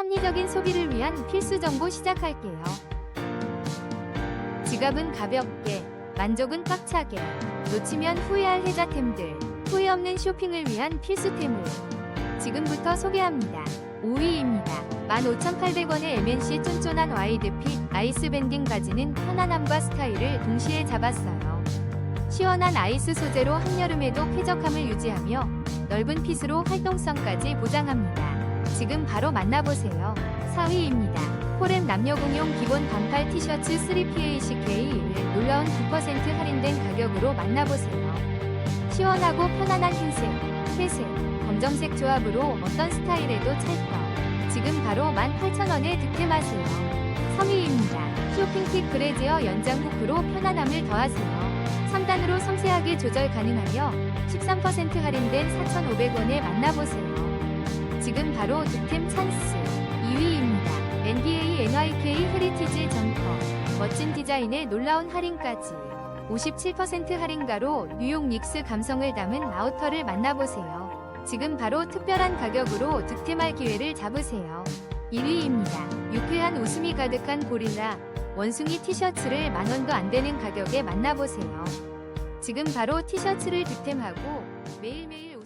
합리적인 소비를 위한 필수 정보 시작할게요. 지갑은 가볍게, 만족은 꽉차게, 놓치면 후회할 혜자템들, 후회 없는 쇼핑을 위한 필수템을 지금부터 소개합니다. 5위입니다. 15,800원의 MNC 쫀쫀한 와이드핏 아이스 밴딩 바지는 편안함과 스타일을 동시에 잡았어요. 시원한 아이스 소재로 한여름에도 쾌적함을 유지하며 넓은 핏으로 활동성까지 보장합니다. 지금 바로 만나보세요. 4위입니다. 포렘 남녀공용 기본 반팔 티셔츠 3PACK를 놀라운 9% 할인된 가격으로 만나보세요. 시원하고 편안한 흰색, 회색, 검정색 조합으로 어떤 스타일에도 찰떡. 지금 바로 18,000원에 득템하세요. 3위입니다. 쇼핑킥 브래지어 연장 후크로 편안함을 더하세요. 3단으로 섬세하게 조절 가능하며 13% 할인된 4,500원에 만나보세요. 지금 바로 득템 찬스 2위입니다. NBA NYK 헤리티지 점퍼 멋진 디자인에 놀라운 할인까지 57% 할인가로 뉴욕 닉스 감성을 담은 아우터를 만나보세요. 지금 바로 특별한 가격으로 득템할 기회를 잡으세요. 1위입니다. 유쾌한 웃음이 가득한 고릴라 원숭이 티셔츠를 만원도 안 되는 가격에 만나보세요. 지금 바로 티셔츠를 득템하고 매일매일